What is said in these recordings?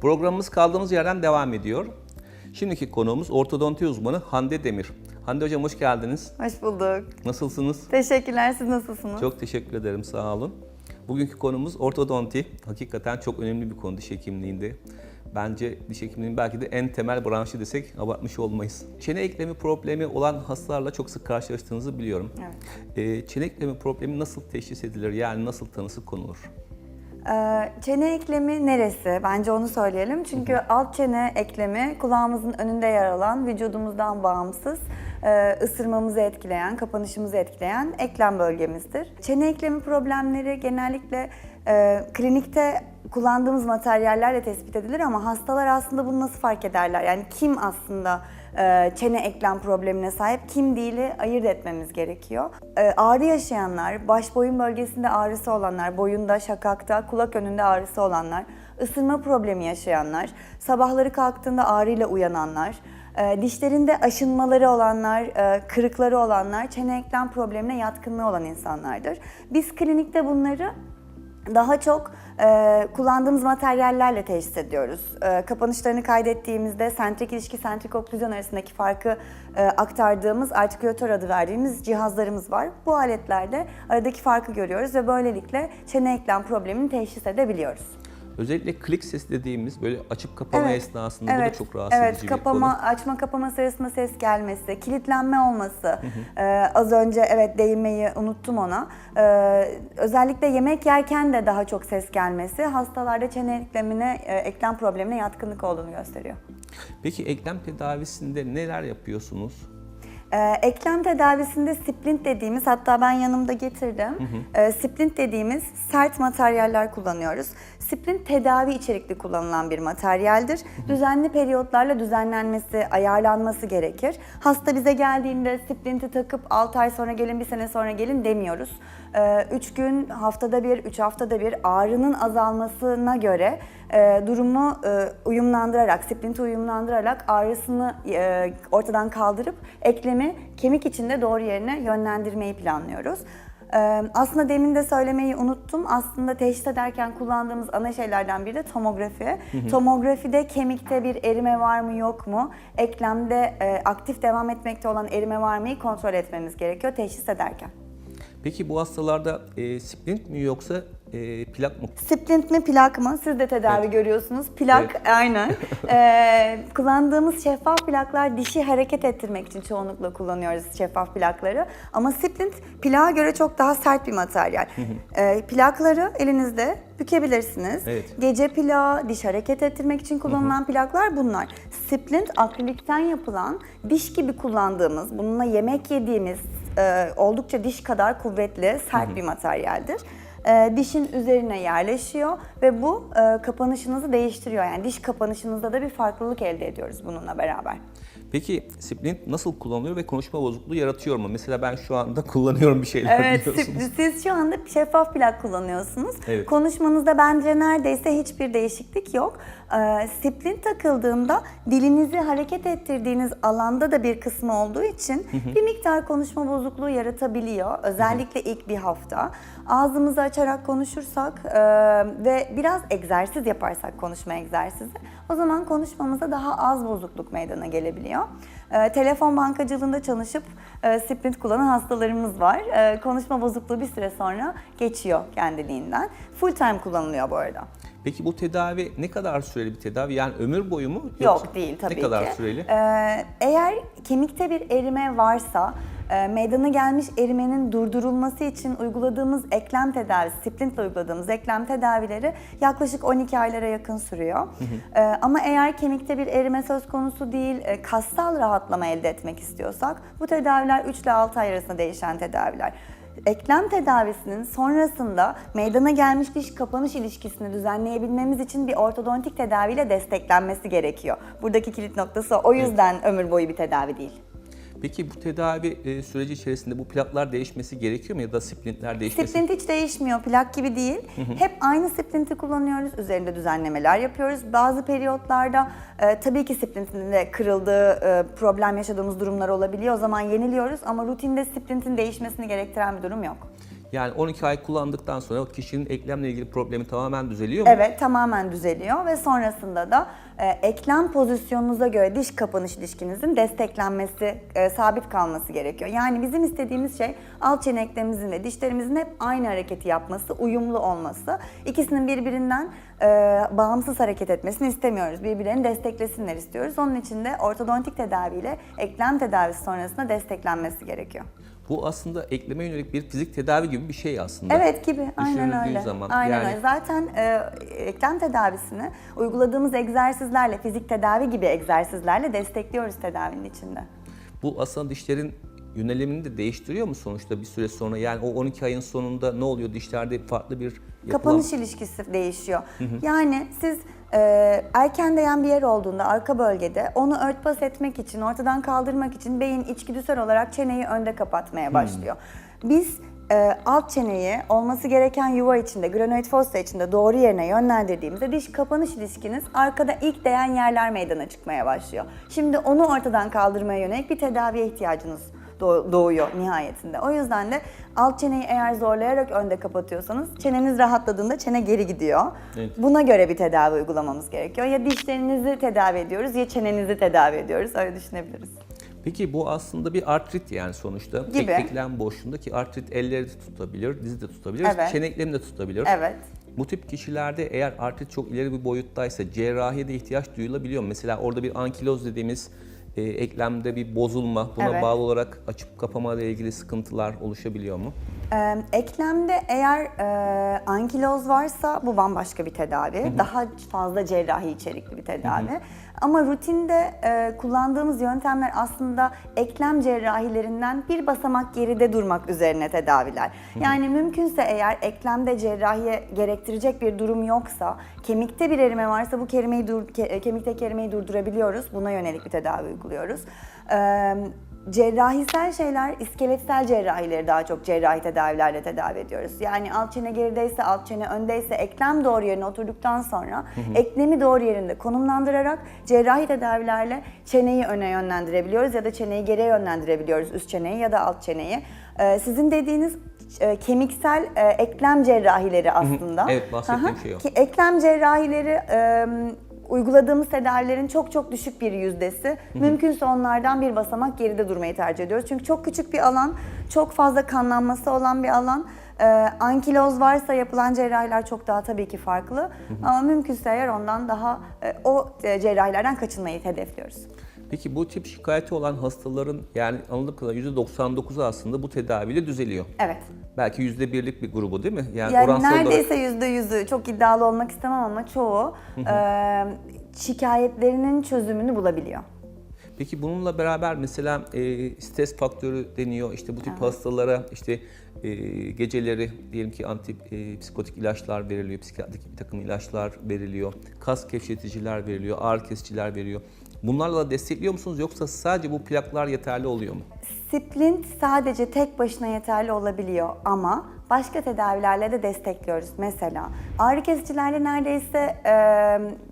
Programımız kaldığımız yerden devam ediyor. Şimdiki konuğumuz ortodonti uzmanı Hande Demir. Hande Hocam hoş geldiniz. Hoş bulduk. Nasılsınız? Teşekkürler. Siz nasılsınız? Çok teşekkür ederim, sağ olun. Bugünkü konumuz ortodonti. Hakikaten çok önemli bir konu diş hekimliğinde. Bence diş hekimliğinin belki de en temel branşı desek abartmış olmayız. Çene eklemi problemi olan hastalarla çok sık karşılaştığınızı biliyorum. Evet. Ee, çene eklemi problemi nasıl teşhis edilir? Yani nasıl tanısı konulur? Ee, çene eklemi neresi? Bence onu söyleyelim. Çünkü alt çene eklemi kulağımızın önünde yer alan, vücudumuzdan bağımsız, e, ısırmamızı etkileyen, kapanışımızı etkileyen eklem bölgemizdir. Çene eklemi problemleri genellikle e, klinikte kullandığımız materyallerle tespit edilir ama hastalar aslında bunu nasıl fark ederler? Yani kim aslında çene eklem problemine sahip, kim değili ayırt etmemiz gerekiyor. E, ağrı yaşayanlar, baş boyun bölgesinde ağrısı olanlar, boyunda, şakakta, kulak önünde ağrısı olanlar, ısırma problemi yaşayanlar, sabahları kalktığında ağrıyla uyananlar, e, dişlerinde aşınmaları olanlar, e, kırıkları olanlar, çene eklem problemine yatkınlığı olan insanlardır. Biz klinikte bunları daha çok e, kullandığımız materyallerle teşhis ediyoruz. E, kapanışlarını kaydettiğimizde sentrik ilişki, sentrik oklüzyon arasındaki farkı e, aktardığımız artikülatör adı verdiğimiz cihazlarımız var. Bu aletlerde aradaki farkı görüyoruz ve böylelikle çene eklem problemini teşhis edebiliyoruz. Özellikle klik ses dediğimiz böyle açıp kapama Evet, esnasında bu da evet, çok rahatsız evet, edici kapama, bir konu. açma kapama sırasında ses gelmesi, kilitlenme olması. Ee, az önce evet değinmeyi unuttum ona. Ee, özellikle yemek yerken de daha çok ses gelmesi hastalarda çene eklemine, e, eklem problemine yatkınlık olduğunu gösteriyor. Peki eklem tedavisinde neler yapıyorsunuz? Ee, eklem tedavisinde splint dediğimiz, hatta ben yanımda getirdim. Ee, splint dediğimiz sert materyaller kullanıyoruz. Splint tedavi içerikli kullanılan bir materyaldir. Düzenli periyotlarla düzenlenmesi, ayarlanması gerekir. Hasta bize geldiğinde splinti takıp 6 ay sonra gelin, bir sene sonra gelin demiyoruz. 3 gün, haftada bir, 3 haftada bir ağrının azalmasına göre e, durumu e, uyumlandırarak, splinti uyumlandırarak ağrısını e, ortadan kaldırıp eklemi kemik içinde doğru yerine yönlendirmeyi planlıyoruz. Aslında demin de söylemeyi unuttum. Aslında teşhis ederken kullandığımız ana şeylerden biri de tomografi. Tomografide kemikte bir erime var mı yok mu? Eklemde aktif devam etmekte olan erime var mı kontrol etmemiz gerekiyor teşhis ederken. Peki bu hastalarda e, splint mi yoksa e, plak mı? Splint mi plak mı? Siz de tedavi Evet. görüyorsunuz. Plak Evet. aynen. Ee, kullandığımız şeffaf plaklar dişi hareket ettirmek için çoğunlukla kullanıyoruz şeffaf plakları. Ama splint plağa göre çok daha sert bir materyal. Ee, plakları elinizde bükebilirsiniz. Evet. Gece plağı, diş hareket ettirmek için kullanılan plaklar bunlar. Splint akrilikten yapılan, diş gibi kullandığımız, bununla yemek yediğimiz e, oldukça diş kadar kuvvetli, sert bir materyaldir. E, dişin üzerine yerleşiyor ve bu e, kapanışınızı değiştiriyor. Yani diş kapanışınızda da bir farklılık elde ediyoruz bununla beraber. Peki splint nasıl kullanılıyor ve konuşma bozukluğu yaratıyor mu? Mesela ben şu anda kullanıyorum bir şeyler Evet, biliyorsunuz. siz, siz şu anda şeffaf plak kullanıyorsunuz. Evet. Konuşmanızda bence neredeyse hiçbir değişiklik yok. Ee, splint takıldığında dilinizi hareket ettirdiğiniz alanda da bir kısmı olduğu için bir miktar konuşma bozukluğu yaratabiliyor. Özellikle ilk bir hafta. Ağzımızı açarak konuşursak e, ve biraz egzersiz yaparsak konuşma egzersizi o zaman konuşmamıza daha az bozukluk meydana gelebiliyor. E, telefon bankacılığında çalışıp e, splint kullanan hastalarımız var. E, konuşma bozukluğu bir süre sonra geçiyor kendiliğinden. Full time kullanılıyor bu arada. Peki bu tedavi ne kadar süreli bir tedavi? Yani ömür boyu mu? Yoksa Yok değil tabii Ne kadar ki. süreli? Ee, eğer kemikte bir erime varsa meydana gelmiş erimenin durdurulması için uyguladığımız eklem tedavisi, splintle uyguladığımız eklem tedavileri yaklaşık 12 aylara yakın sürüyor. Ee, ama eğer kemikte bir erime söz konusu değil, e, kassal rahatlama elde etmek istiyorsak bu tedaviler 3 ile 6 ay arasında değişen tedaviler. Eklem tedavisinin sonrasında meydana gelmiş diş kapanış ilişkisini düzenleyebilmemiz için bir ortodontik tedaviyle desteklenmesi gerekiyor. Buradaki kilit noktası o. O yüzden ömür boyu bir tedavi değil. Peki bu tedavi e, süreci içerisinde bu plaklar değişmesi gerekiyor mu ya da splintler değişmesi? Splint hiç değişmiyor, plak gibi değil. Hep aynı splinti kullanıyoruz, üzerinde düzenlemeler yapıyoruz. Bazı periyotlarda e, tabii ki splintin de kırıldığı, e, problem yaşadığımız durumlar olabiliyor. O zaman yeniliyoruz ama rutinde splintin değişmesini gerektiren bir durum yok. Yani 12 ay kullandıktan sonra o kişinin eklemle ilgili problemi tamamen düzeliyor mu? Evet tamamen düzeliyor ve sonrasında da e, eklem pozisyonunuza göre diş kapanış ilişkinizin desteklenmesi, e, sabit kalması gerekiyor. Yani bizim istediğimiz şey alt çene eklemimizin ve dişlerimizin hep aynı hareketi yapması, uyumlu olması. İkisinin birbirinden e, bağımsız hareket etmesini istemiyoruz. Birbirlerini desteklesinler istiyoruz. Onun için de ortodontik tedaviyle eklem tedavisi sonrasında desteklenmesi gerekiyor. Bu aslında ekleme yönelik bir fizik tedavi gibi bir şey aslında. Evet gibi. Aynen öyle. zaman. Aynen yani öyle. Zaten e, eklem tedavisini uyguladığımız egzersizlerle, fizik tedavi gibi egzersizlerle destekliyoruz tedavinin içinde. bu aslında dişlerin yönelimini de değiştiriyor mu sonuçta bir süre sonra? Yani o 12 ayın sonunda ne oluyor? Dişlerde farklı bir yapılan... Kapanış ilişkisi değişiyor. Yani siz e, erken değen bir yer olduğunda arka bölgede onu örtbas etmek için, ortadan kaldırmak için beyin içgüdüsel olarak çeneyi önde kapatmaya başlıyor. Biz e, alt çeneyi olması gereken yuva içinde, glenoid fossa içinde doğru yerine yönlendirdiğimizde diş kapanış ilişkiniz arkada ilk değen yerler meydana çıkmaya başlıyor. Şimdi onu ortadan kaldırmaya yönelik bir tedaviye ihtiyacınız doğuyor nihayetinde. O yüzden de alt çeneyi eğer zorlayarak önde kapatıyorsanız çeneniz rahatladığında çene geri gidiyor. Evet. Buna göre bir tedavi uygulamamız gerekiyor. Ya dişlerinizi tedavi ediyoruz ya çenenizi tedavi ediyoruz. Öyle düşünebiliriz. Peki bu aslında bir artrit yani sonuçta. Gibi. Ek- Eklem boşluğundaki artrit elleri de tutabilir, dizi de tutabilir, Evet. çene eklemi de tutabilir. Evet. Bu tip kişilerde eğer artrit çok ileri bir boyuttaysa cerrahiye de ihtiyaç duyulabiliyor? Mesela orada bir ankiloz dediğimiz e, eklemde bir bozulma, buna Evet. bağlı olarak açıp kapama ile ilgili sıkıntılar oluşabiliyor mu? Ee, eklemde eğer e, ankiloz varsa bu bambaşka bir tedavi. Daha fazla cerrahi içerikli bir tedavi. Ama rutinde e, kullandığımız yöntemler aslında eklem cerrahilerinden bir basamak geride durmak üzerine tedaviler. Yani mümkünse eğer eklemde cerrahiye gerektirecek bir durum yoksa, kemikte bir erime varsa bu kerimeyi dur, ke- kemikte erimeyi durdurabiliyoruz. Buna yönelik bir tedavi uyguluyoruz. Ee, Cerrahisel şeyler, iskeletsel cerrahileri daha çok cerrahi tedavilerle tedavi ediyoruz. Yani alt çene gerideyse, alt çene öndeyse, eklem doğru yerine oturduktan sonra eklemi doğru yerinde konumlandırarak cerrahi tedavilerle çeneyi öne yönlendirebiliyoruz ya da çeneyi geriye yönlendirebiliyoruz, üst çeneyi ya da alt çeneyi. Ee, sizin dediğiniz e, kemiksel e, eklem cerrahileri aslında. Evet, bahsettiğim Aha. şey o. Ki eklem cerrahileri e, uyguladığımız tedavilerin çok çok düşük bir yüzdesi. Mümkünse onlardan bir basamak geride durmayı tercih ediyoruz. Çünkü çok küçük bir alan, çok fazla kanlanması olan bir alan. E, ankiloz varsa yapılan cerrahiler çok daha tabii ki farklı. Ama mümkünse eğer ondan daha e, o e, cerrahilerden kaçınmayı hedefliyoruz. Peki bu tip şikayeti olan hastaların yani anladığım kadarıyla %99'u aslında bu tedaviyle düzeliyor. Evet. Belki %1'lik bir grubu değil mi? Yani oransal olarak- neredeyse yüzde yüzü çok iddialı olmak istemem ama çoğu e, şikayetlerinin çözümünü bulabiliyor. Peki bununla beraber mesela e, stres faktörü deniyor. İşte bu tip hastalara işte e, geceleri diyelim ki anti e, ilaçlar veriliyor, psikiyatrik bir takım ilaçlar veriliyor, kas gevşeticiler veriliyor, ağrı kesiciler veriliyor. Bunlarla da destekliyor musunuz yoksa sadece bu plaklar yeterli oluyor mu? Splint sadece tek başına yeterli olabiliyor ama başka tedavilerle de destekliyoruz. Mesela ağrı kesicilerle neredeyse e,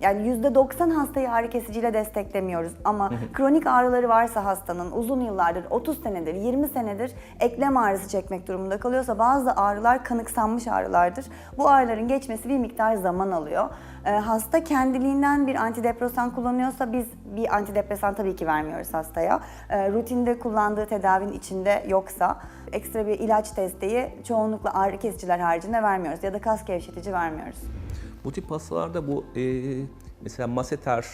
yani %90 hastayı ağrı kesiciyle desteklemiyoruz ama kronik ağrıları varsa hastanın uzun yıllardır 30 senedir 20 senedir eklem ağrısı çekmek durumunda kalıyorsa bazı ağrılar kanıksanmış ağrılardır. Bu ağrıların geçmesi bir miktar zaman alıyor. E, hasta kendiliğinden bir antidepresan kullanıyorsa biz bir antidepresan tabii ki vermiyoruz hastaya. E, rutinde kullandığı tedavinin içinde yoksa ekstra bir ilaç desteği çoğunlukla ağrı kesiciler haricinde vermiyoruz ya da kas gevşetici vermiyoruz. Bu tip hastalarda bu e, mesela maseter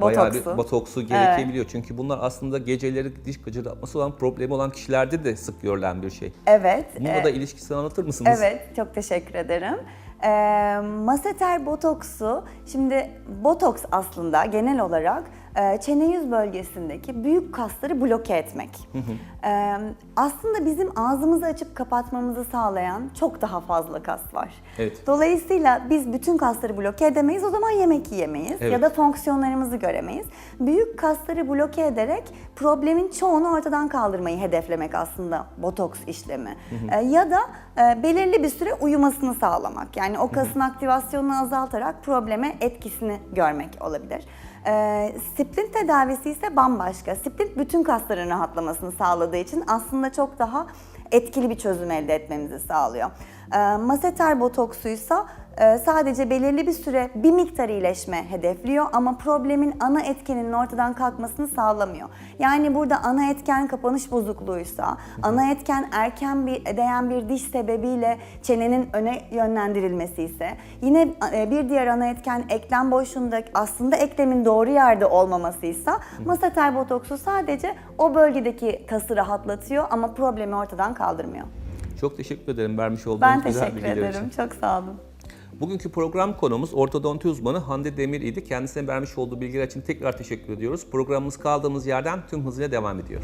bayağı bir Botoksu. gerekebiliyor. Çünkü bunlar aslında geceleri diş gıcırdatması olan problemi olan kişilerde de sık görülen bir şey. Evet. Bununla e, da ilişkisini anlatır mısınız? Evet, çok teşekkür ederim. Ee, maseter botoksu, şimdi botoks aslında genel olarak e, çene yüz bölgesindeki büyük kasları bloke etmek. Ee, aslında bizim ağzımızı açıp kapatmamızı sağlayan çok daha fazla kas var. Evet. Dolayısıyla biz bütün kasları bloke edemeyiz, o zaman yemek yiyemeyiz Evet. ya da fonksiyonlarımızı göremeyiz. Büyük kasları bloke ederek problemin çoğunu ortadan kaldırmayı hedeflemek aslında botoks işlemi. Ee, ya da e, belirli bir süre uyumasını sağlamak. Yani o kasın aktivasyonunu azaltarak probleme etkisini görmek olabilir. Ee, splint tedavisi ise bambaşka. Splint bütün kasların rahatlamasını sağladığı için aslında çok daha etkili bir çözüm elde etmemizi sağlıyor. E, Maseter botoksuysa e, sadece belirli bir süre bir miktar iyileşme hedefliyor ama problemin ana etkeninin ortadan kalkmasını sağlamıyor. Yani burada ana etken kapanış bozukluğuysa, ana etken erken bir değen bir diş sebebiyle çenenin öne yönlendirilmesi ise, yine e, bir diğer ana etken eklem boşluğunda aslında eklemin doğru yerde olmamasıysa, maseter botoksu sadece o bölgedeki kası rahatlatıyor ama problemi ortadan kaldırmıyor. Çok teşekkür ederim vermiş olduğunuz Ben güzel teşekkür bilgiler ederim. için. Çok sağ olun. Bugünkü program konumuz ortodonti uzmanı Hande Demir idi. Kendisine vermiş olduğu bilgiler için tekrar teşekkür ediyoruz. Programımız kaldığımız yerden tüm hızıyla devam ediyor.